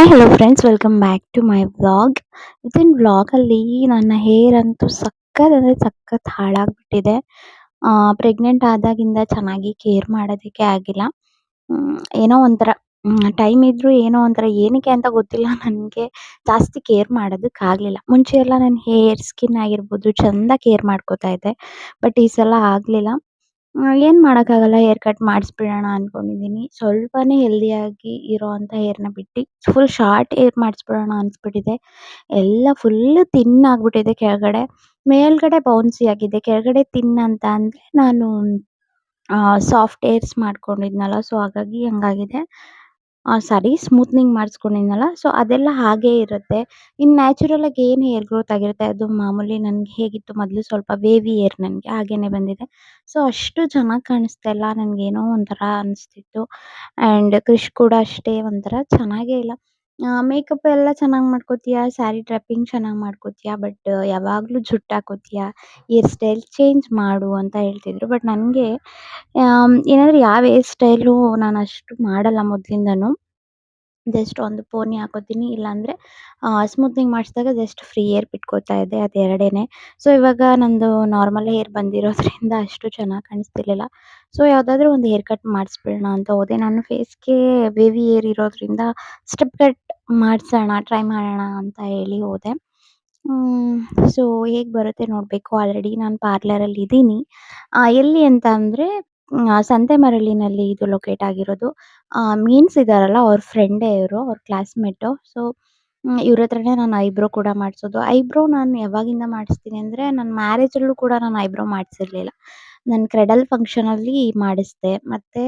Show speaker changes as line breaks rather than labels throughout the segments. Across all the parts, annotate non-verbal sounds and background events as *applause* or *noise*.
Hi hello friends welcome back to my vlog within ವ್ಲಾಗಲ್ಲಿ ನನ್ನ hair ಅಂತೂ ಸಖತ್ ಅಂದರೆ ಸಖತ್ ಹಾಳಾಗ್ಬಿಟ್ಟಿದೆ. ಪ್ರೆಗ್ನೆಂಟ್ ಆದಾಗಿಂದ ಚೆನ್ನಾಗಿ ಕೇರ್ ಮಾಡೋದಕ್ಕೆ ಆಗಿಲ್ಲ. ಏನೋ ಒಂಥರ ಟೈಮ್ ಇದ್ರು ಏನೋ ಒಂಥರ ಏನಕ್ಕೆ ಅಂತ ಗೊತ್ತಿಲ್ಲ. ನನಗೆ ಜಾಸ್ತಿ ಕೇರ್ ಮಾಡೋದಕ್ಕಾಗಲಿಲ್ಲ ಮುಂಚೆ ಎಲ್ಲ ನನ್ನ ಹೇರ್ ಸ್ಕಿನ್ ಆಗಿರ್ಬೋದು, ಚೆಂದ ಕೇರ್ ಮಾಡ್ಕೋತಾ ಇದ್ದೆ. ಬಟ್ ಈ ಸಲ ಆಗಲಿಲ್ಲ. ಏನು ಮಾಡೋಕ್ಕಾಗಲ್ಲ ಹೇರ್ ಕಟ್ ಮಾಡಿಸ್ಬಿಡೋಣ ಅಂದ್ಕೊಂಡಿದ್ದೀನಿ ಸ್ವಲ್ಪನೇ ಹೆಲ್ದಿಯಾಗಿ ಇರೋವಂಥ ಹೇರ್ನ ಬಿಟ್ಟು ಫುಲ್ ಶಾರ್ಟ್ ಹೇರ್ ಮಾಡಿಸ್ಬಿಡೋಣ ಅನಿಸ್ಬಿಟ್ಟಿದೆ. ಎಲ್ಲ ಫುಲ್ಲು ತಿನ್ ಆಗಿಬಿಟ್ಟಿದೆ ಕೆಳಗಡೆ. ಮೇಲ್ಗಡೆ ಬೌನ್ಸಿ ಆಗಿದೆ. ಕೆಳಗಡೆ ತಿನ್ ಅಂತ ಅಂದರೆ ನಾನು ಸಾಫ್ಟ್ ಹೇರ್ಸ್ ಮಾಡ್ಕೊಂಡಿದ್ನಲ್ಲ ಸೊ ಹಾಗಾಗಿ ಹಂಗಾಗಿದೆ. ಸಾರಿ ಸ್ಮೂತ್ನಿಂಗ್ ಮಾಡಿಸ್ಕೊಂಡಿದ್ನಲ್ಲ ಸೊ ಅದೆಲ್ಲ ಹಾಗೇ ಇರುತ್ತೆ. ಇನ್ನು ನ್ಯಾಚುರಲಾಗಿ ಏನು ಹೇರ್ ಗ್ರೋತ್ ಆಗಿರುತ್ತೆ, ಅದು ಮಾಮೂಲಿ ನನಗೆ ಹೇಗಿತ್ತು ಮೊದಲು ಸ್ವಲ್ಪ ವೇವಿ ಹೇರ್ ನನಗೆ, ಹಾಗೇನೆ ಬಂದಿದೆ. ಸೊ ಅಷ್ಟು ಚೆನ್ನಾಗಿ ಕಾಣಿಸ್ತಾ ಇಲ್ಲ, ನನಗೇನೋ ಒಂಥರ ಅನಿಸ್ತಿತ್ತು. ಆ್ಯಂಡ್ ಕ್ರಿಶ್ ಕೂಡ ಅಷ್ಟೇ ಒಂಥರ, ಚೆನ್ನಾಗೇ ಇಲ್ಲ. ಮೇಕಪ್ ಎಲ್ಲ ಚೆನ್ನಾಗಿ ಮಾಡ್ಕೋತೀಯ? ಸ್ಯಾರಿ ಡ್ರೆಪ್ಪಿಂಗ್ ಚೆನ್ನಾಗಿ ಮಾಡ್ಕೋತೀಯ? ಬಟ್ ಯಾವಾಗಲೂ ಜುಟ್ಟು ಹಾಕೋತೀಯ ಹೇರ್ ಸ್ಟೈಲ್ ಚೇಂಜ್ ಮಾಡು ಅಂತ ಹೇಳ್ತಿದ್ರು. ಬಟ್ ನನಗೆ ಏನಂದ್ರೆ ಯಾವ ಹೇರ್ ಸ್ಟೈಲು ನಾನು ಅಷ್ಟು ಮಾಡಲ್ಲ ಮೊದಲಿಂದನೂ. ಜಸ್ಟ್ ಒಂದು ಪೋನಿ ಹಾಕೋತೀನಿ. ಇಲ್ಲಾಂದರೆ ಸ್ಮೂತ್ನಿಂಗ್ ಮಾಡಿಸಿದಾಗ ಜಸ್ಟ್ ಫ್ರೀ ಹೇರ್ ಬಿಟ್ಕೋತಾ ಇದ್ದೆ. ಅದು ಎರಡೇ ಸೊ ಇವಾಗ ನಂದು ನಾರ್ಮಲ್ ಹೇರ್ ಬಂದಿರೋದ್ರಿಂದ ಅಷ್ಟು ಚೆನ್ನಾಗಿ ಕಾಣಿಸ್ತಿರ್ಲಿಲ್ಲ. ಸೊ ಯಾವುದಾದ್ರೂ ಒಂದು ಹೇರ್ ಕಟ್ ಮಾಡಿಸ್ಬಿಡೋಣ ಅಂತ ಹೋದೆ. ನಾನು ಫೇಸ್ಗೆ ವೇವಿ ಹೇರ್ ಇರೋದ್ರಿಂದ ಸ್ಟೆಪ್ ಕಟ್ ಮಾಡಿಸೋಣ ಟ್ರೈ ಮಾಡೋಣ ಅಂತ ಹೇಳಿ ಹೋದೆ. ಸೊ ಹೇಗೆ ಬರುತ್ತೆ ನೋಡಬೇಕು. ಆಲ್ರೆಡಿ ನಾನು ಪಾರ್ಲರಲ್ಲಿ ಇದ್ದೀನಿ. ಎಲ್ಲಿ ಅಂತ ಅಂದರೆ ಸಂತೆಮರಳಿನಲ್ಲಿ ಇದು ಲೊಕೇಟ್ ಆಗಿರೋದು. ಮೀನ್ಸ್ ಇದ್ದಾರಲ್ಲ ಅವ್ರ ಫ್ರೆಂಡೇ ಇವರು, ಅವ್ರ ಕ್ಲಾಸ್ಮೇಟು ಸೊ ಇವ್ರ ಹತ್ರನೇ ನಾನು ಐಬ್ರೋ ಕೂಡ ಮಾಡಿಸೋದು. ಐಬ್ರೋ ನಾನು ಯಾವಾಗಿಂದ ಮಾಡಿಸ್ತೀನಿ ಅಂದರೆ ನನ್ನ ಮ್ಯಾರೇಜಲ್ಲೂ ಕೂಡ ನಾನು ಐಬ್ರೋ ಮಾಡಿಸಿರ್ಲಿಲ್ಲ. ನನ್ನ ಕ್ರೆಡಲ್ ಫಂಕ್ಷನಲ್ಲಿ ಮಾಡಿಸಿದೆ. ಮತ್ತು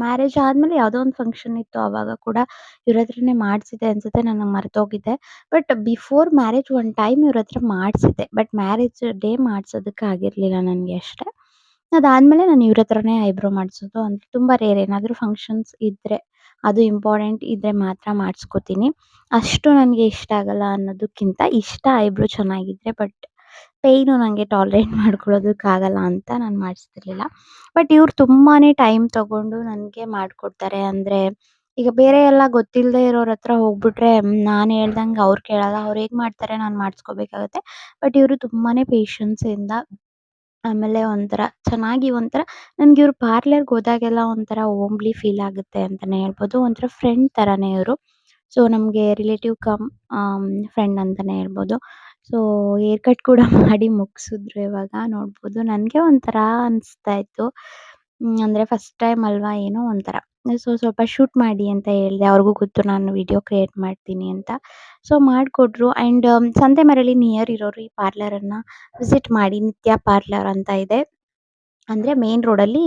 ಮ್ಯಾರೇಜ್ ಆದಮೇಲೆ ಯಾವುದೋ ಒಂದು ಫಂಕ್ಷನ್ ಇತ್ತು ಆವಾಗ ಕೂಡ ಇವ್ರ ಹತ್ರನೇ ಮಾಡಿಸಿದ್ದೆ ಅನಿಸುತ್ತೆ ನನಗೆ ಮರೆತೋಗಿದ್ದೆ but before marriage one time ಇವ್ರ ಹತ್ರ ಮಾಡಿಸಿದ್ದೆ. ಬಟ್ ಮ್ಯಾರೇಜ್ ಡೇ ಮಾಡ್ಸೋದಕ್ಕೆ ಆಗಿರಲಿಲ್ಲ ನನಗೆ ಅಷ್ಟೇ. ಅದಾದಮೇಲೆ ನಾನು ಇವ್ರ ಹತ್ರನೇ ಐಬ್ರೋ ಮಾಡಿಸೋದು ಅಂದರೆ ತುಂಬ ರೇರ್ ಏನಾದರೂ ಫಂಕ್ಷನ್ಸ್ ಇದ್ದರೆ ಅದು ಇಂಪಾರ್ಟೆಂಟ್ ಇದ್ದರೆ ಮಾತ್ರ ಮಾಡಿಸ್ಕೋತೀನಿ. ಅಷ್ಟು ನನಗೆ ಇಷ್ಟ ಆಗಲ್ಲ ಅನ್ನೋದಕ್ಕಿಂತ ಇಷ್ಟ ಐಬ್ರೋ ಚೆನ್ನಾಗಿದ್ದರೆ ಬಟ್ ಪೇಯ್ನು ನನಗೆ ಟಾಲ್ರೇಟ್ ಮಾಡ್ಕೊಳ್ಳೋದಕ್ಕಾಗಲ್ಲ ಅಂತ ನಾನು ಮಾಡಿಸ್ತಿರ್ಲಿಲ್ಲ. ಬಟ್ ಇವ್ರು ತುಂಬಾ ಟೈಮ್ ತಗೊಂಡು ನನಗೆ ಮಾಡಿಕೊಡ್ತಾರೆ ಅಂದರೆ, ಈಗ ಬೇರೆ ಎಲ್ಲ ಗೊತ್ತಿಲ್ಲದೆ ಇರೋರ ಹತ್ರ ಹೋಗ್ಬಿಟ್ರೆ ನಾನು ಹೇಳ್ದಂಗೆ ಅವ್ರು ಕೇಳಲ್ಲ, ಅವ್ರು ಹೇಗೆ ಮಾಡ್ತಾರೆ ನಾನು ಮಾಡಿಸ್ಕೋಬೇಕಾಗತ್ತೆ. ಬಟ್ ಇವರು ತುಂಬಾ ಪೇಷನ್ಸಿಂದ ಆಮೇಲೆ ಒಂಥರ ಚೆನ್ನಾಗಿ ಒಂಥರ, ನನಗೆ ಇವ್ರು ಪಾರ್ಲರ್ಗೆ ಹೋದಾಗೆಲ್ಲ ಒಂಥರ ಓಮ್ಲಿ ಫೀಲ್ ಆಗುತ್ತೆ ಅಂತಲೇ ಹೇಳ್ಬೋದು. ಒಂಥರ ಫ್ರೆಂಡ್ ಥರನೇ ಇವರು. ಸೊ ನಮಗೆ ರಿಲೇಟಿವ್ ಕಮ್ ಫ್ರೆಂಡ್ ಅಂತಲೇ ಹೇಳ್ಬೋದು. ಸೊ ಹೇರ್ ಕಟ್ ಕೂಡ *laughs* ಮಾಡಿ ಮುಗಿಸಿದ್ರು ಇವಾಗ ನೋಡ್ಬೋದು. ನನಗೆ ಒಂಥರ ಅನಿಸ್ತಾ ಇತ್ತು. ಅಂದರೆ ಫಸ್ಟ್ ಟೈಮ್ ಅಲ್ವಾ ಏನೋ ಒಂಥರ. ಸೊ ಸ್ವಲ್ಪ ಶೂಟ್ ಮಾಡಿ ಅಂತ ಹೇಳಿದೆ. ಅವ್ರಿಗೂ ಗೊತ್ತು ನಾನು ವಿಡಿಯೋ ಕ್ರಿಯೇಟ್ ಮಾಡ್ತೀನಿ ಅಂತ. ಸೊ ಮಾಡಿಕೊಟ್ರು. ಆ್ಯಂಡ್ ಸಂತೆಮರಳಿ ನಿಯರ್ ಇರೋರು ಈ ಪಾರ್ಲರನ್ನು ವಿಸಿಟ್ ಮಾಡಿ. ನಿತ್ಯ ಪಾರ್ಲರ್ ಅಂತ ಇದೆ. ಅಂದರೆ ಮೇನ್ ರೋಡಲ್ಲಿ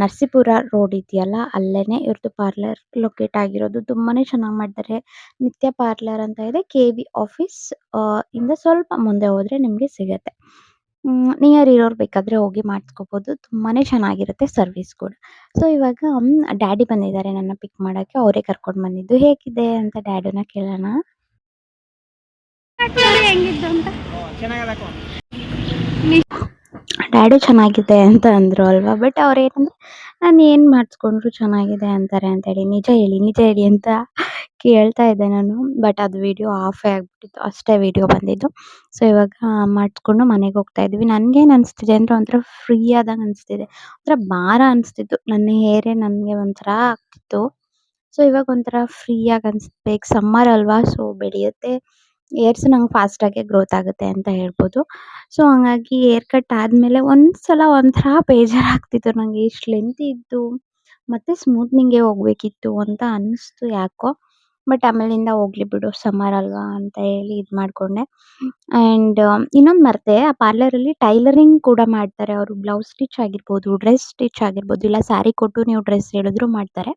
ನರಸೀಪುರ ರೋಡ್ ಇದೆಯಲ್ಲ ಅಲ್ಲೇ ಇವ್ರದ್ದು ಪಾರ್ಲರ್ ಲೊಕೇಟ್ ಆಗಿರೋದು. ತುಂಬಾ ಚೆನ್ನಾಗಿ ಮಾಡ್ತಾರೆ. ನಿತ್ಯ ಪಾರ್ಲರ್ ಅಂತ ಇದೆ. ಕೆ ವಿ ಆಫೀಸ್ ಇಂದ ಸ್ವಲ್ಪ ಮುಂದೆ ಹೋದರೆ ನಿಮಗೆ ಸಿಗುತ್ತೆ. ನಿಯರ್ ಇರೋರು ಬೇಕಾದರೆ ಹೋಗಿ ಮಾಡಿಸ್ಕೋಬೋದು. ತುಂಬಾ ಚೆನ್ನಾಗಿರುತ್ತೆ ಸರ್ವಿಸ್ ಕೂಡ. ಸೊ ಇವಾಗ ಡ್ಯಾಡಿ ಬಂದಿದ್ದಾರೆ ನನ್ನ ಪಿಕ್ ಮಾಡೋಕ್ಕೆ. ಅವರೇ ಕರ್ಕೊಂಡು ಬಂದಿದ್ದು. ಹೇಗಿದೆ ಅಂತ ಡ್ಯಾಡಿನ ಕೇಳೋಣ.
ಹೆಂಗಿದ್ದು ಅಂತ?
ಡ್ಯಾಡಿ ಚೆನ್ನಾಗಿದೆ ಅಂತ ಅಂದ್ರು ಅಲ್ವಾ? ಬಟ್ ಅವ್ರು ಏನಂದರೆ ನಾನು ಏನು ಮಾಡಿಸ್ಕೊಂಡ್ರು ಚೆನ್ನಾಗಿದೆ ಅಂತಾರೆ ಅಂತ ಹೇಳಿ, ನಿಜ ಹೇಳಿ ನಿಜ ಹೇಳಿ ಅಂತ ಕೇಳ್ತಾ ಇದ್ದೆ ನಾನು. ಬಟ್ ಅದು ವಿಡಿಯೋ ಆಫೇ ಆಗಿಬಿಟ್ಟಿತ್ತು, ಅಷ್ಟೇ ವಿಡಿಯೋ ಬಂದಿದ್ದು. ಸೊ ಇವಾಗ ಮಾಡಿಸ್ಕೊಂಡು ಮನೆಗೆ ಹೋಗ್ತಾ ಇದ್ವಿ ನನಗೇನು ಅನಿಸ್ತಿದೆ, ಅಂದರೆ ಒಂಥರ ಫ್ರೀ ಆದಂಗೆ ಅನಿಸ್ತಿದೆ. ಒಂಥರ ಭಾರ ಅನಿಸ್ತಿತ್ತು. ನನ್ನ ಹೇರೇ ನನಗೆ ಒಂಥರ ಆಗ್ತಿತ್ತು. ಸೊ ಇವಾಗ ಒಂಥರ ಫ್ರೀಯಾಗಿ ಅನಿಸ್ಬೇಕು ಸಮ್ಮರ್ ಅಲ್ವಾ? ಸೊ ಬೆಳೆಯುತ್ತೆ. ಏರ್ಸ್ ನಂಗೆ ಫಾಸ್ಟಾಗೆ ಗ್ರೋತ್ ಆಗುತ್ತೆ ಅಂತ ಹೇಳ್ಬೋದು. ಸೊ ಹಂಗಾಗಿ ಏರ್ ಕಟ್ ಆದಮೇಲೆ ಒಂದು ಸಲ ಒಂಥರ ಬೇಜಾರಾಗ್ತಿತ್ತು ನನಗೆ ಇಷ್ಟು ಲೆಂತ್ ಇದ್ದು ಮತ್ತೆ ಸ್ಮೂತ್ನಿಂಗೆ ಹೋಗ್ಬೇಕಿತ್ತು ಅಂತ ಅನ್ನಿಸ್ತು ಯಾಕೋ. ಬಟ್ ಆಮೇಲಿಂದ ಹೋಗ್ಲಿ ಬಿಡು ಸಮ್ಮರ್ ಅಲ್ವಾ ಅಂತ ಹೇಳಿ ಇದು ಮಾಡಿಕೊಂಡೆ. ಆ್ಯಂಡ್ ಇನ್ನೊಂದು ಮರ್ತೆ, ಆ ಪಾರ್ಲರಲ್ಲಿ ಟೈಲರಿಂಗ್ ಕೂಡ ಮಾಡ್ತಾರೆ. ಅವರು ಬ್ಲೌಸ್ ಸ್ಟಿಚ್ ಆಗಿರ್ಬೋದು ಡ್ರೆಸ್ ಸ್ಟಿಚ್ ಆಗಿರ್ಬೋದು, ಇಲ್ಲ ಸ್ಯಾರಿ ಕೊಟ್ಟು ನೀವು ಡ್ರೆಸ್ ಹೇಳಿದ್ರು ಮಾಡ್ತಾರೆ.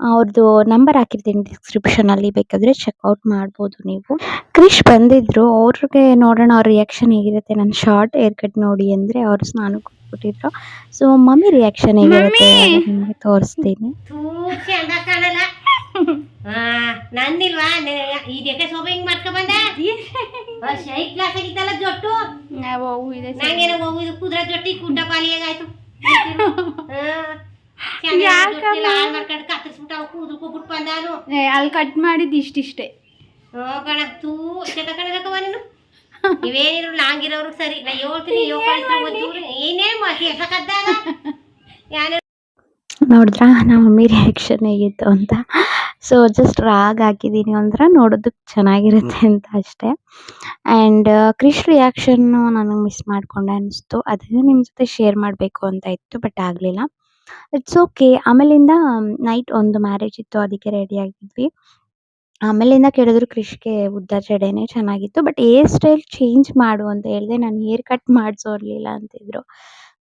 ಅವ್ರದ್ದು ನಂಬರ್ ಹಾಕಿರ್ತೀನಿ ಡಿಸ್ಕ್ರಿಪ್ಷನ್ ಡಿಸ್ಕ್ರಿಪ್ಷನಲ್ಲಿ ಬೇಕಾದರೆ ಚೆಕ್ಔಟ್ ಮಾಡ್ಬೋದು ನೀವು ಕ್ರಿಶ್ ಬಂದಿದ್ರು ಅವ್ರಿಗೆ ನೋಡೋಣ ಅವ್ರ ರಿಯಾಕ್ಷನ್ ಹೇಗಿರುತ್ತೆ ನನ್ನ ಶಾರ್ಟ್ ಹೇರ್ ಕಟ್ ನೋಡಿ ಅಂದರೆ ಅವ್ರು ಸ್ನಾನ ಕೊಟ್ಬಿಟ್ಟಿದ್ರು ಸೊ ಮಮ್ಮಿ ರಿಯಾಕ್ಷನ್ ಹೇಗಿರುತ್ತೆ! ನಿಮಗೆ ತೋರಿಸ್ತೀನಿ
ಥೂ ಚಂದ ಕಾಣಲ್ಲ ಆ, ನಂದಿಲ್ವಾ ಇದಕ್ಕೆ ಸೋಬ ಹಿಂಗ್ ಮಾಡ್ಕೊ ಬಂದ ಶೈ ಕ್ಲಾಸ್ ಆಗಿತ್ತಲ್ಲ ಜೊಟ್ಟು
ನಾವು ಇದೆ
ನಂಗೇನೋ ಹೋಗುದು ಕುದ್ರ ಜೊಟ್ಟಿ ಕುಂಟ ಪಾಲಿಯಾಗಾಯ್ತು
ಅಲ್ಲಿ ಕಟ್ ಮಾಡಿದ್ ಇಷ್ಟಿಷ್ಟೇ.
ಹೋಗೋಣ. ತೂ ಕಣಕವ ನೀನು? ಇವೇನಿರು ಲಾಂಗ್ ಇರೋರು ಸರಿ. ನಾ ಹೇಳ್ತೀನಿ ಯಾರು
ನೋಡಿದ್ರಾ? ನಮ್ಮ ಮಮ್ಮಿ ರಿಯಾಕ್ಷನ್ ಹೇಗಿತ್ತು ಅಂತ. ಸೊ ಜಸ್ಟ್ ರಾಗ್ ಹಾಕಿದ್ದೀನಿ ಅಂದ್ರೆ ನೋಡೋದಕ್ಕೆ ಚೆನ್ನಾಗಿರುತ್ತೆ ಅಂತ ಅಷ್ಟೇ. ಆ್ಯಂಡ್ ಕ್ರಿಶ್ ರಿಯಾಕ್ಷನ್ನು ನನಗೆ ಮಿಸ್ ಮಾಡಿಕೊಂಡೆ ಅನಿಸ್ತು. ಅದನ್ನು ನಿಮ್ಮ ಜೊತೆ ಶೇರ್ ಮಾಡಬೇಕು ಅಂತ ಇತ್ತು ಬಟ್ ಆಗಲಿಲ್ಲ. ಇಟ್ಸ್ ಓಕೆ ಆಮೇಲಿಂದ ನೈಟ್ ಒಂದು ಮ್ಯಾರೇಜ್ ಇತ್ತು. ಅದಕ್ಕೆ ರೆಡಿ ಆಗಿದ್ವಿ. ಆಮೇಲಿಂದ ಕೇಳಿದ್ರು ಕ್ರಿಷ್‌ಗೆ ಉದ್ದ ಜಡೆನೇ ಚೆನ್ನಾಗಿತ್ತು. ಬಟ್ ಹೇರ್ ಸ್ಟೈಲ್ ಚೇಂಜ್ ಮಾಡು ಅಂತ ಹೇಳಿದೆ. ನಾನು ಹೇರ್ ಕಟ್ ಮಾಡ್ಸೋರ್ಲಿಲ್ಲ ಅಂತಿದ್ರು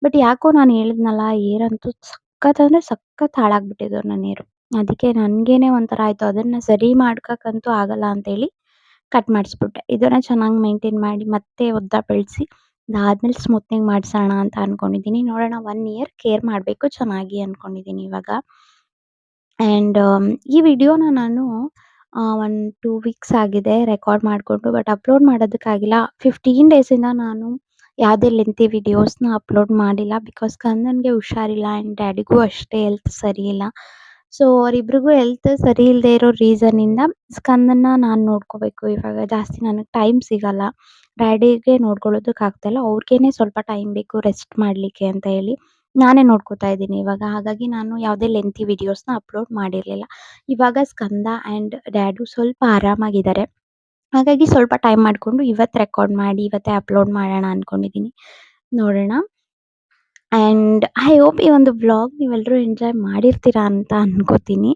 ಬಟ್ ಯಾಕೋ ನಾನು ಹೇಳಿದ್ನಲ್ಲ ಹೇರ್ ಅಂತೂ ಸಖತ್ ಅಂದ್ರೆ ಸಖತ್ ಹಾಳಾಗ್ಬಿಟ್ಟಿದ್ದು ನನ್ನ ಏರು ಅದಕ್ಕೆ ನನಗೇನೆ ಒಂಥರ ಆಯಿತು. ಅದನ್ನ ಸರಿ ಮಾಡ್ಕಂತೂ ಆಗಲ್ಲ ಅಂತೇಳಿ ಕಟ್ ಮಾಡಿಸ್ಬಿಟ್ಟೆ. ಇದನ್ನ ಚೆನ್ನಾಗಿ ಮೇಂಟೈನ್ ಮಾಡಿ ಮತ್ತೆ ಉದ್ದ ಬೆಳೆಸಿ ಅದಾದ್ಮೇಲೆ ಸ್ಮೂತ್ನಿಂಗ್ ಮಾಡ್ಸೋಣ ಅಂತ ಅಂದ್ಕೊಂಡಿದ್ದೀನಿ ನೋಡೋಣ ಒನ್ ಇಯರ್ ಕೇರ್ ಮಾಡಬೇಕು, ಚೆನ್ನಾಗಿ ಅಂದ್ಕೊಂಡಿದ್ದೀನಿ ಇವಾಗ. ಆ್ಯಂಡ್ ಈ ವಿಡಿಯೋನ ನಾನು ಒಂದು ಟೂ ವೀಕ್ಸ್ ಆಗಿದೆ ರೆಕಾರ್ಡ್ ಮಾಡಿಕೊಂಡು ಬಟ್ ಅಪ್ಲೋಡ್ ಮಾಡೋದಕ್ಕಾಗಿಲ್ಲ. ಫಿಫ್ಟೀನ್ ಡೇಸಿಂದ ನಾನು ಯಾವುದೇ ಲೆಂತಿ ವಿಡಿಯೋಸ್ನ ಅಪ್ಲೋಡ್ ಮಾಡಿಲ್ಲ ಬಿಕಾಸ್ ಕಂದನ್ಗೆ ಹುಷಾರಿಲ್ಲ ಆ್ಯಂಡ್ ಡ್ಯಾಡಿಗೂ ಅಷ್ಟೇ ಹೆಲ್ತ್ ಸರಿ ಇಲ್ಲ. ಸೊ ಅವರಿಬ್ರಿಗೂ ಹೆಲ್ತ್ ಸರಿ ಇಲ್ಲದೆ ಇರೋ ಇಂದ ಸ್ಕಂದನ್ನ ನಾನು ನೋಡ್ಕೋಬೇಕು. ಇವಾಗ ಜಾಸ್ತಿ ನನಗೆ ಟೈಮ್ ಸಿಗಲ್ಲ. ಡ್ಯಾಡಿಗೆ ನೋಡ್ಕೊಳ್ಳೋದಕ್ಕೆ ಆಗ್ತಾಯಿಲ್ಲ ಅವ್ರಿಗೇನೆ ಸ್ವಲ್ಪ ಟೈಮ್ ಬೇಕು ರೆಸ್ಟ್ ಮಾಡ್ಲಿಕ್ಕೆ ಅಂತ ಹೇಳಿ ನಾನೇ ನೋಡ್ಕೋತಾ ಇದ್ದೀನಿ ಇವಾಗ. ಹಾಗಾಗಿ ನಾನು ಯಾವುದೇ ಲೆಂತಿ ವಿಡಿಯೋಸ್ನ ಅಪ್ಲೋಡ್ ಮಾಡಿರಲಿಲ್ಲ. ಇವಾಗ ಸ್ಕಂದ ಆ್ಯಂಡ್ ಡ್ಯಾಡು ಸ್ವಲ್ಪ ಆರಾಮಾಗಿದ್ದಾರೆ. ಹಾಗಾಗಿ ಸ್ವಲ್ಪ ಟೈಮ್ ಮಾಡಿಕೊಂಡು ಇವತ್ತು ರೆಕಾರ್ಡ್ ಮಾಡಿ, ಇವತ್ತೇ ಅಪ್ಲೋಡ್ ಮಾಡೋಣ ಅಂದ್ಕೊಂಡಿದ್ದೀನಿ ನೋಡೋಣ. ಆ್ಯಂಡ್ ಐ ಹೋಪ್ ಈ ಒಂದು ವ್ಲಾಗ್ ನೀವೆಲ್ಲರೂ ಎಂಜಾಯ್ ಮಾಡಿರ್ತೀರಾ ಅಂತ ಅನ್ಕೋತೀನಿ.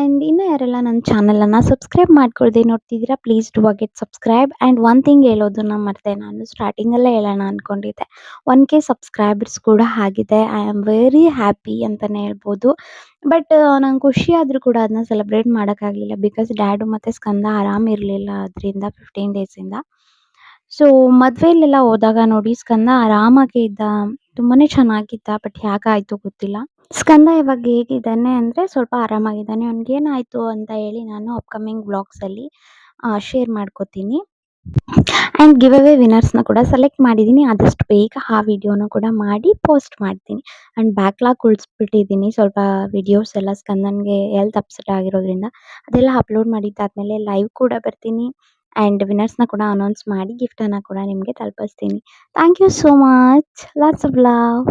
ಆ್ಯಂಡ್ ಇನ್ನೂ ಯಾರೆಲ್ಲ ನನ್ನ ಚಾನಲನ್ನು ಸಬ್ಸ್ಕ್ರೈಬ್ ಮಾಡ್ಕೊಳ್ದೆ ನೋಡ್ತಿದ್ದೀರಾ please do get subscribe and one thing ಹೇಳೋದನ್ನ ಮರೆತೆ ನಾನು ಸ್ಟಾರ್ಟಿಂಗಲ್ಲೇ ಹೇಳೋಣ ಅಂದ್ಕೊಂಡಿದ್ದೆ ಒನ್ ಕೆ ಸಬ್ಸ್ಕ್ರೈಬರ್ಸ್ ಕೂಡ ಆಗಿದೆ. ಐ ಆಮ್ ವೆರಿ ಹ್ಯಾಪಿ ಅಂತಲೇ ಹೇಳ್ಬೋದು. ಬಟ್ ನಂಗೆ ಖುಷಿ ಆದರೂ ಕೂಡ ಅದನ್ನ ಸೆಲೆಬ್ರೇಟ್ ಮಾಡೋಕ್ಕಾಗಲಿಲ್ಲ. ಬಿಕಾಸ್ ಡ್ಯಾಡು ಮತ್ತು ಸ್ಕಂದ ಆರಾಮಿರಲಿಲ್ಲ ಅದರಿಂದ ಫಿಫ್ಟೀನ್ ಡೇಸಿಂದ ಸೊ ಮದುವೆಯಲ್ಲೆಲ್ಲ ಹೋದಾಗ ನೋಡಿ, ಸ್ಕಂದ ಆರಾಮಾಗೇ ಇದ್ದ. ತುಂಬಾ ಚೆನ್ನಾಗಿದ್ದ ಬಟ್ ಯಾಕಾಯಿತು ಗೊತ್ತಿಲ್ಲ. ಸ್ಕಂದ ಇವಾಗ ಹೇಗಿದ್ದಾನೆ ಅಂದರೆ ಸ್ವಲ್ಪ ಆರಾಮಾಗಿದ್ದಾನೆ. ಅವ್ನಿಗೇನಾಯಿತು ಅಂತ ಹೇಳಿ ನಾನು ಅಪ್ಕಮಿಂಗ್ ಬ್ಲಾಗ್ಸಲ್ಲಿ ಶೇರ್ ಮಾಡ್ಕೋತೀನಿ. ಆ್ಯಂಡ್ ಗಿವ್ ಅವೇ ವಿನ್ನರ್ಸ್ನ ಕೂಡ ಸೆಲೆಕ್ಟ್ ಮಾಡಿದ್ದೀನಿ ಆದಷ್ಟು ಬೇಗ ಆ ವಿಡಿಯೋನ ಕೂಡ ಮಾಡಿ ಪೋಸ್ಟ್ ಮಾಡ್ತೀನಿ. ಆ್ಯಂಡ್ ಬ್ಯಾಕ್ಲಾಗ್ ಉಳಿಸ್ಬಿಟ್ಟಿದ್ದೀನಿ ಸ್ವಲ್ಪ ವಿಡಿಯೋಸ್ ಎಲ್ಲ ಸ್ಕಂದನ್ಗೆ ಎಲ್ತ್ ಅಪ್ಸೆಟ್ ಆಗಿರೋದ್ರಿಂದ ಅದೆಲ್ಲ ಅಪ್ಲೋಡ್ ಮಾಡಿದ್ದಾದಮೇಲೆ ಲೈವ್ ಕೂಡ ಬರ್ತೀನಿ. ಆ್ಯಂಡ್ ವಿನ್ನರ್ಸ್ನ ಕೂಡ ಅನೌನ್ಸ್ ಮಾಡಿ ಗಿಫ್ಟನ್ನು ಕೂಡ ನಿಮಗೆ ತಲುಪಿಸ್ತೀನಿ. Thank you so much lots of love